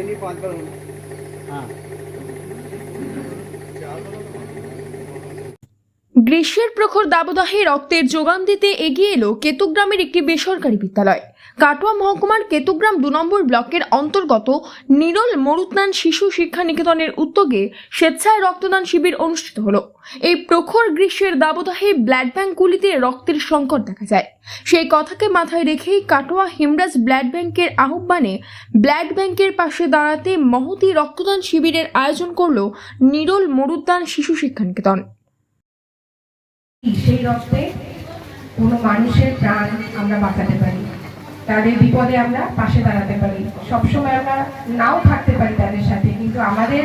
ఎన్ని pan card গ্রীষ্মের প্রখর দাবদাহে রক্তের যোগান দিতে এগিয়ে এলো কেতুগ্রামের একটি বেসরকারি বিদ্যালয়। কাটোয়া মহকুমার কেতুগ্রাম দু নম্বর ব্লকের অন্তর্গত নিরল মরুত্নান শিশু শিক্ষা নিকেতনের উদ্যোগে স্বেচ্ছায় রক্তদান শিবির অনুষ্ঠিত হলো। এই প্রখর গ্রীষ্মের দাবদাহে ব্লাড ব্যাঙ্কগুলিতে রক্তের সংকট দেখা যায়। সেই কথাকে মাথায় রেখেই কাটোয়া হিমরাজ ব্লাড ব্যাংকের আহ্বানে ব্লাড ব্যাংকের পাশে দাঁড়াতে মহতি রক্তদান শিবিরের আয়োজন করল নিরল মরুদ্যান শিশু শিক্ষা নিকেতন। সেই রক্তে কোনো মানুষের প্রাণ আমরা বাঁচাতে পারি। তাদের বিপদে আমরা পাশে দাঁড়াতে পারি। সবসময় আমরা নাও থাকতে পারি তাদের সাথে, কিন্তু আমাদের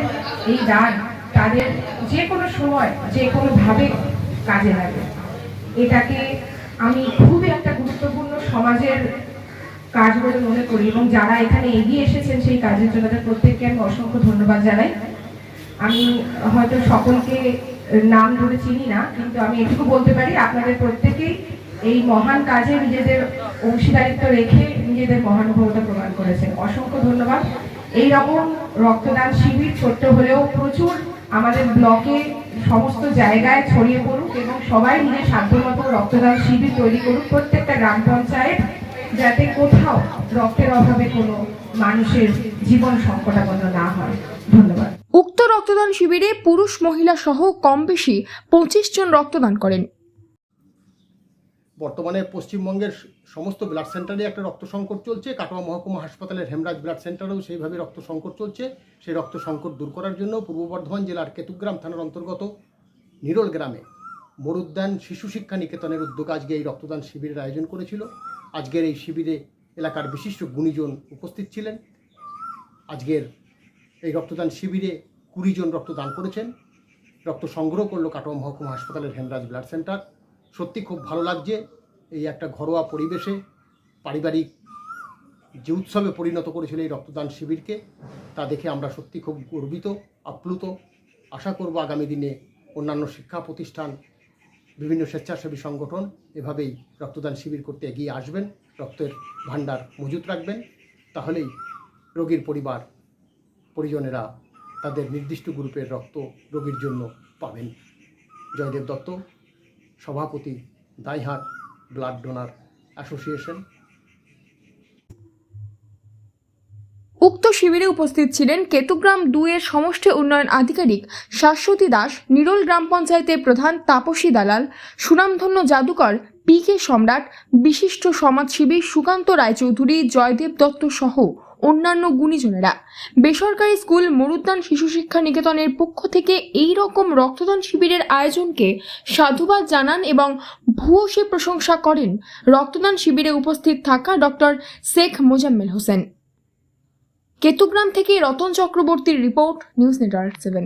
এই দান তাদের যে কোনো সময় যে কোনো ভাবে কাজে লাগে। এটাকে আমি খুবই একটা গুরুত্বপূর্ণ সমাজের কাজ বলে মনে করি এবং যারা এখানে এগিয়ে এসেছেন সেই কাজের জন্য তাদের প্রত্যেককে আমি অসংখ্য ধন্যবাদ জানাই। আমি হয়তো সকলকে নাম ধরে চিনি না, কিন্তু আমি এটুকু বলতে পারি, আপনাদের প্রত্যেকেই এই মহান কাজে নিজেদের অংশীদারিত্ব রেখে নিজেদের মহানুভবতা প্রমাণ করেছেন। অসংখ্য ধন্যবাদ। এই রকম রক্তদান শিবির ছোট্ট হলেও প্রচুর আমাদের ব্লকে সমস্ত জায়গায় ছড়িয়ে পড়ুক এবং সবাই নিজের সাধ্যমতো রক্তদান শিবির তৈরি করুক। প্রত্যেকটা গ্রাম পঞ্চায়েত যাতে কোথাও রক্তের অভাবে কোনো মানুষের জীবন সংকটাপন্ন না হয়। ধন্যবাদ। উক্ত রক্তদান শিবিরে পুরুষ মহিলা সহ কম বেশি পঁচিশ জন রক্তদান করেন। বর্তমানে পশ্চিমবঙ্গের সমস্ত ব্লাড সেন্টারে একটা রক্ত সংকট চলছে। কাটোয়া মহকুমা হাসপাতালের হেমরাজ ব্লাড সেন্টারেও সেইভাবে রক্ত সংকট চলছে। সেই রক্ত সংকট দূর করার জন্য পূর্ব বর্ধমান জেলার কেতুগ্রাম থানার অন্তর্গত নিরল গ্রামে মরুদ্যান শিশু শিক্ষা নিকেতনের উদ্যোগ আজকে এই রক্তদান শিবিরের আয়োজন করেছিল। আজকের এই শিবিরে এলাকার বিশিষ্ট গুণীজন উপস্থিত ছিলেন। আজকের এই রক্তদান শিবিরে কুড়ি জন রক্তদান করেছেন। রক্ত সংগ্রহ করল কাটোয়া মহকুমা হাসপাতালের হেমরাজ ব্লাড সেন্টার। সত্যি খুব ভালো লাগছে এই একটা ঘরোয়া পরিবেশে পারিবারিক যে উৎসবে পরিণত করেছিল এই রক্তদান শিবিরকে, তা দেখে আমরা সত্যি খুব গর্বিত, আপ্লুত। আশা করব আগামী দিনে অন্যান্য শিক্ষা প্রতিষ্ঠান, বিভিন্ন স্বেচ্ছাসেবী সংগঠন এভাবেই রক্তদান শিবির করতে এগিয়ে আসবেন, রক্তের ভাণ্ডার মজুত রাখবেন। তাহলেই রোগীর পরিবার, পরিজনেরা তাদের নির্দিষ্ট গ্রুপের রক্ত রোগীর জন্য পাবেন। জয়দেব দত্ত, সভাপতি দাইহাট ব্লাড ডোনার অ্যাসোসিয়েশন। উক্ত শিবিরে উপস্থিত ছিলেন কেতুগ্রাম দুয়ের সমষ্টি উন্নয়ন আধিকারিক শাশ্বতী দাস, নিরল গ্রাম পঞ্চায়েতের প্রধান তাপসী দালাল, সুনামধন্য জাদুকর পি কে সম্রাট, বিশিষ্ট সমাজসেবী সুকান্ত রায়চৌধুরী, জয়দেব দত্ত সহ অন্যান্য গুণীজনেরা। বেসরকারি স্কুল মরুদ্যান শিশু শিক্ষা নিকেতনের পক্ষ থেকে এই রকম রক্তদান শিবিরের আয়োজনকে সাধুবাদ জানান এবং ভূয়সী প্রশংসা করেন রক্তদান শিবিরে উপস্থিত থাকা ডক্টর শেখ মোজাম্মেল হোসেন। কেতুগ্রাম থেকে রতন চক্রবর্তীর report, news network seven.